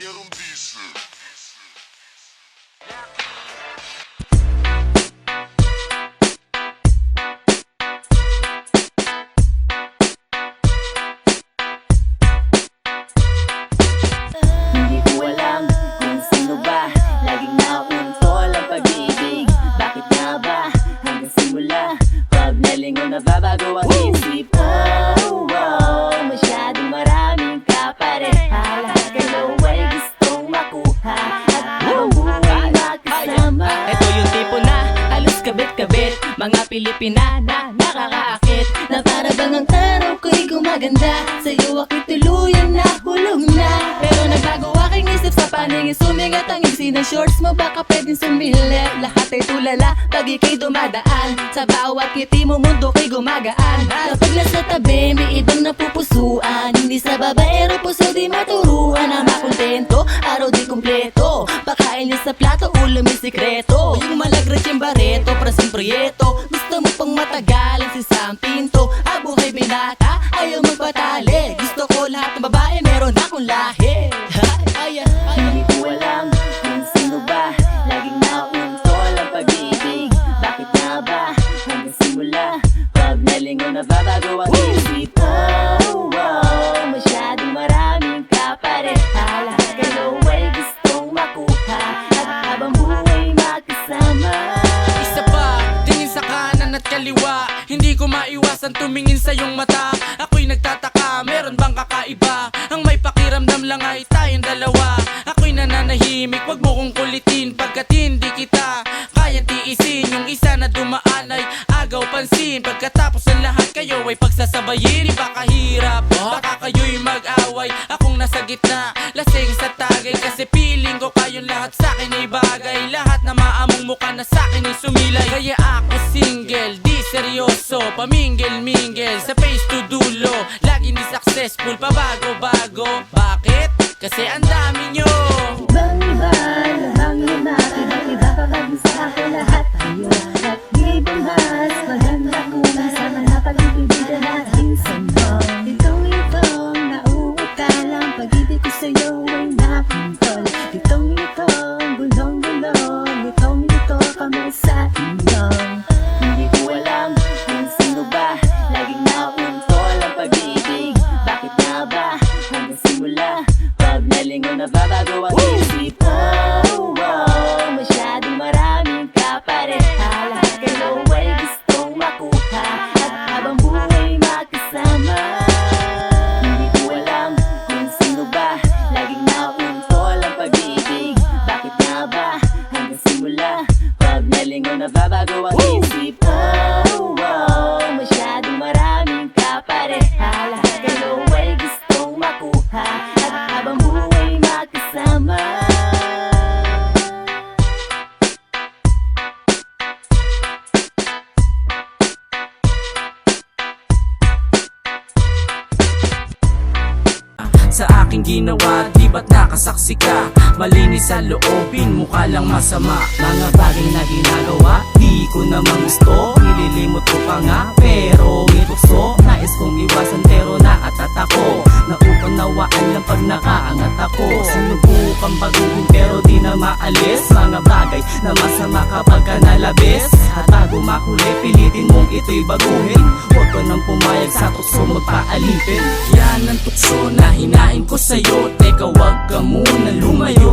Erong Diesel. Hindi ko alam kung sino ba Laging nauuntol ang Mga Pilipina na nakakaakit. Na para bang ang araw ko'y gumaganda. Sa'yo ako'y tuluyan na hulog na. Pero nagbago aking isip sa paningin. Sumingat ang isi ng shorts mo Baka pwedeng sumili. Lahat ay tulala Pag ikay dumadaan. Sa bawat ngiti mo mundo ko'y gumagaan. Kapag nasa tabi, may ibang napupusuan. Hindi sa babaero, puso di maturuan. Na makontento, araw di kumpleto Pakain niya sa plato, ulo may sikreto. Yung malagret yung bareto Prasang proyeto Gusto mo pang matagalan si Sam Pinto. Ah, buhay binata Ayaw magpatali. Gusto ko lahat ng babae Meron akong lahi. Ay, ay, ay, Hindi ko alam kung sino ba Laging ang pag-ibig. Bakit nga ba hanggang simula? Pag nalingon na babago ang isip kaliwa Hindi ko maiwasan tumingin sa iyong mata. Ako'y nagtataka, meron bang kakaiba? Ang may pakiramdam lang ay tayong dalawa. Ako'y nananahimik, wag mo kong kulitin Pagkat hindi kita kayang tiisin. Yung isa na dumaan ay agaw pansin. Pagkatapos ng lahat kayo ay pagsasabayin. Di ba kahirap? Baka kayo'y mag-away. Akong nasa gitna, lasing sa tagay. Kasi feeling ko kayong lahat sa akin ay bagay seryoso Pamingil-mingil sa face to dulo. Lagi di successful, pabago-bago. Bakit? Kasi ang dami nyo Sa aking ginawa, di ba't nakasaksi ka? Malinis sa loobin, mukha lang masama. Mga bagay na ginagawa, di ko naman gusto. Nililimot ko pa nga, pero may tukso. Nais kong iwasan pero naatat ako Naupang nawaan lang pag nakaangat ako. Sinubukan baguhin pero di na maalis. Mga bagay na masama kapag ka nalabis. At bago mahuli, pilitin mong ito'y baguhin. Huwag ka nang pumayag sa tukso magpaalipin Hinain ko sa'yo. Teka wag ka muna lumayo